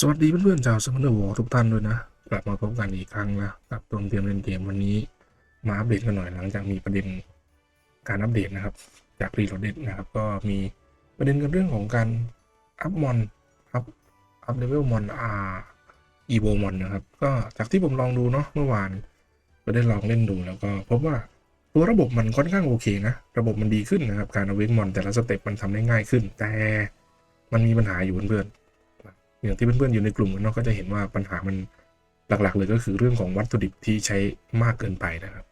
สวัสดีเพื่อนๆชาวสมอนวอทุกท่านด้วยนะ กลับมาพบกันอีกครั้งนะกับตรงเตรียมเล่นเกมวันนี้ มาอัปเดตกันหน่อยหลังจากมีประเด็นการอัปเดตนะครับ จากรีโหลดเดนะครับ ก็มีประเด็นกันเรื่องของการอัพมอนอัพอัพเลเวลมอนอาอีโวมอนนะครับ ก็จากที่ผมลองดูเนาะเมื่อวานก็ได้ลองเล่นดูแล้วก็พบว่าตัวระบบมันค่อนข้างโอเคนะ ระบบมันดีขึ้นนะครับ การเอาเวกมอนแต่ละสเต็ปมันทำได้ง่ายขึ้น แต่มันมีปัญหาอยู่เพื่อนๆ อย่างที่เพื่อนๆอยู่ในกลุ่มเนาะก็จะเห็นว่าปัญหามันหลักๆ เลยก็คือเรื่องของวัตถุดิบที่ใช้มากเกินไปนะครับ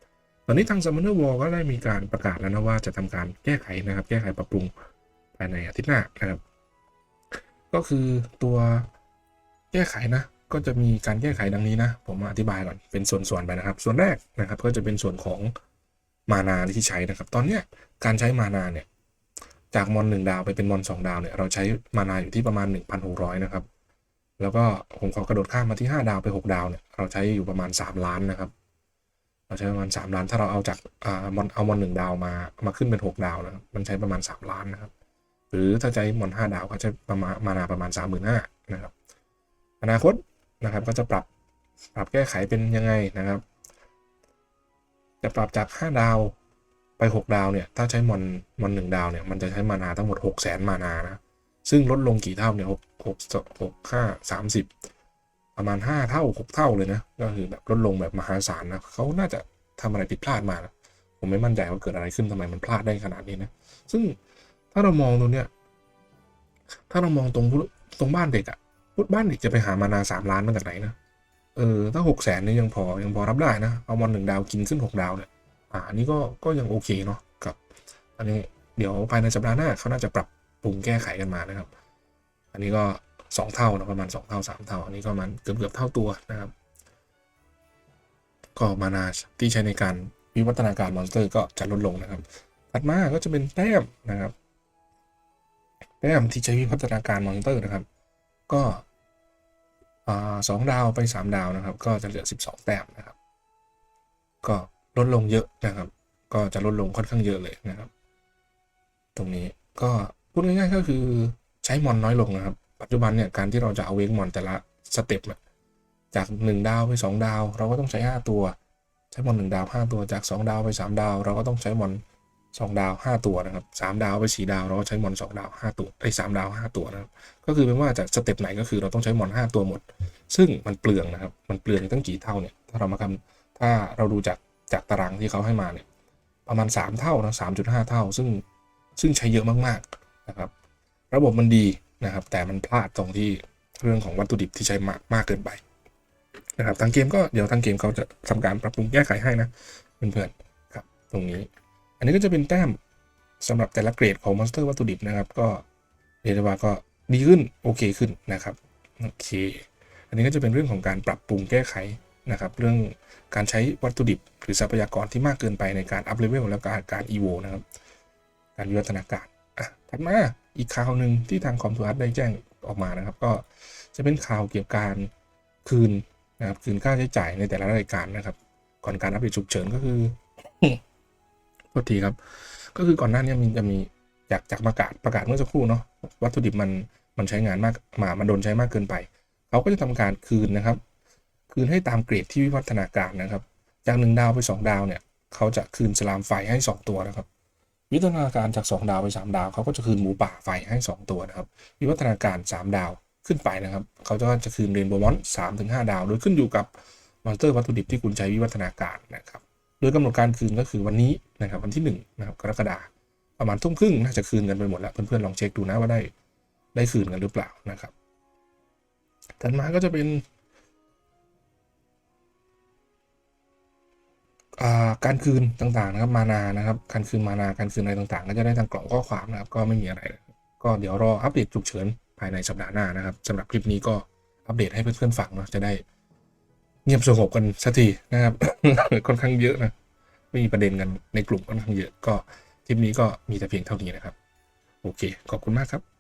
ตอนนี้ทาง Summoner War ก็ได้มีการประกาศแล้วนะว่าจะทำการแก้ไขนะครับ แก้ไขปรับปรุงภายในอาทิตย์หน้านะครับ ก็คือตัวแก้ไขนะก็จะมีการแก้ไขดังนี้นะ ผมอธิบายก่อนเป็นส่วนๆไปนะครับ ส่วนแรกนะครับก็จะเป็นส่วนของมานาที่ใช้นะครับ ตอนเนี้ยการใช้มานาเนี่ยจากมอนหนึ่งดาวไปเป็นมอนสองดาวเนี่ยเราใช้มานาอยู่ที่ประมาณ 1,600 นะครับ แล้วก็ผมขอกระโดดข้ามมาที่ 5 ดาวไป 6 ดาวเนี่ยเราใช้อยู่ประมาณ 3 ล้านนะครับ เราใช้ประมาณ 3 ล้านถ้าเราเอาจากอ่ามอนเอามอนหนึ่งดาวมามาขึ้นเป็น 6 ดาวนะครับมันใช้ประมาณ 3 ล้านนะครับ หรือถ้าใช้มอน 5 ดาวก็ใช้ประมาณมานาประมาณ 35,000นะครับอนาคตนะครับก็จะปรับปรับแก้ไขเป็นยังไงนะครับ จะปรับจาก 5 ดาวไป 6 ดาวเนี่ยถ้าใช้มอนมอนหนึ่งดาวเนี่ยมันจะใช้มานาทั้งหมด 6 0 0 0 0 0มานานะ ซึ่งลดลงกี่เท่าเนี่ยหกหกหกห้าสามสิบประมาณ 5 เท่า 6 เท่าเลยนะ ก็คือแบบลดลงแบบมหาศาลนะเขาน่าจะทำอะไรผิดพลาดมานะผมไม่มั่นใจว่าเกิดอะไรขึ้นทำไมมันพลาดได้ขนาดนี้นะ ซึ่งถ้าเรามองตรงเนี้ย ถ้าเรามองตรงตรงบ้านเด็กอะบ้านเด็กจะไปหามานาสามล้านมาจากไหนนะ เออ ถ้าหกแสนเนี่ยยังพอยังพอรับได้นะ เอามอนหนึ่งดาวกินขึ้นหกดาวเนี่ย อ่าอันนี้ก็ก็ยังโอเคเนาะกับ อันนี้เดี๋ยวภายในสัปดาห์หน้าเขาน่าจะปรับ ปรุงแก้ไขกันมานะครับ อันนี้ก็สองเท่านะประมาณสองเท่าสามเท่า อันนี้ก็มันเกือบเกือบเท่าตัวนะครับ ก็มานาที่ใช้ในการวิวัฒนาการมอนสเตอร์ก็จะลดลงนะครับ ถัดมาก็จะเป็นแต้มนะครับ แต้มที่ใช้วิวัฒนาการมอนสเตอร์นะครับ ก็สองดาวไปสามดาวนะครับ ก็จะเหลือสิบสองแต้มนะครับ ก็ลดลงเยอะนะครับ ก็จะลดลงค่อนข้างเยอะเลยนะครับ ตรงนี้ก็ พูดง่ายๆก็คือใช้มอนน้อยลงนะครับ ปัจจุบันเนี่ยการที่เราจะเอาเวกมอนแต่ละสเต็ปจาก 1 ดาวไป 2 ดาว เราก็ต้องใช้ 5 ตัว ใช้มอน 1 ดาว 5 ตัวจาก 2 ดาวไป 3 ดาว เราก็ต้องใช้มอน 2 ดาว 5 ตัวนะครับ3ดาวไป 4 ดาวเราก็ใช้มอน 2 ดาว 5 ตัวไอ้3ดาว 5 ตัวนะครับก็คือเป็นว่าจากสเต็ปไหนก็คือเราต้องใช้มอน 5 ตัวหมด ซึ่งมันเปลืองนะครับมันเปลืองตั้งกี่เท่าเนี่ยถ้าเรามาคำถ้าเราดูจากจากตารางที่เขาให้มาเนี่ยประมาณ 3 เท่านะ3.5 เท่า ซึ่งซึ่งใช้เยอะมากๆ นะครับ ระบบมันดีนะครับ แต่มันพลาดตรงที่เรื่องของวัตถุดิบที่ใช้มากมากเกินไปนะครับทางเกมก็เดี๋ยวทางเกมเขาจะทำการปรับปรุงแก้ไขให้นะเพื่อนๆครับ ตรงนี้ อันนี้ก็จะเป็นแต้มสำหรับแต่ละเกรดของมอนสเตอร์วัตถุดิบนะครับ ก็เรียกได้ว่าก็ดีขึ้นโอเคขึ้นนะครับโอเค อันนี้ก็จะเป็นเรื่องของการปรับปรุงแก้ไขนะครับ เรื่องการใช้วัตถุดิบ หรือทรัพยากรที่มากเกินไปในการอัพเลเวลแล้วก็การอีโวนะครับ การวิวัฒนาการ อะถัดมาอีกข่าวหนึ่งที่ทางคอมทูอัสได้แจ้งออกมานะครับ ก็จะเป็นข่าวเกี่ยวกับการคืนนะครับคืนค่าใช้จ่ายในแต่ละรายการนะครับ ก่อนการอัปเดตฉุกเฉินก็คือโทษทีครับ ก็คือก่อนหน้านี้มันจะมีจากจากประกาศประกาศเมื่อสักครู่เนาะวัตถุดิบมันมันใช้งานมากมามันโดนใช้มากเกินไป เขาก็จะทำการคืนนะครับ คืนให้ตามเกรดที่วิวัฒนาการนะครับ จากหนึ่งดาวไปสองดาวเนี่ย เขาจะคืนสลามไฟให้สองตัวนะครับ วิวัฒนาการจาก 2 ดาวไป 3 ดาวเขาก็จะคืนหมูป่าไฟให้ 2 ตัวนะครับ วิวัฒนาการ 3 ดาวขึ้นไปนะครับเขาจะจะคืนเรนโบว์มอนสามถึงห้าดาวโดยขึ้นอยู่กับมอนสเตอร์วัตถุดิบที่คุณใช้วิวัฒนาการนะครับ โดยกำหนดการคืนก็คือวันนี้นะครับวันที่1นะครับกรกฎาคมประมาณทุ่มครึ่งน่าจะคืนกันไปหมดแล้วเพื่อนๆลองเช็คดูนะว่าได้ได้คืนกันหรือเปล่านะครับถัดมาก็จะเป็น การคืนต่างๆนะครับมานานะครับการคืนมานาการคืนอะไรต่างๆ ก็จะได้ทางกล่องข้อความนะครับก็ไม่มีอะไร ก็เดี๋ยวรออัปเดตฉุกเฉินภายในสัปดาห์หน้านะครับสำหรับคลิปนี้ก็อัปเดตให้เพื่อนๆฟังเนาะจะได้ เงียบสงบกันสักทีนะครับค่อนข้างเยอะนะไม่มีประเด็นกันในกลุ่มค่อนข้างเยอะก็คลิปนี้ก็มีแต่เพียงเท่านี้นะครับ โอเค ขอบคุณมากครับ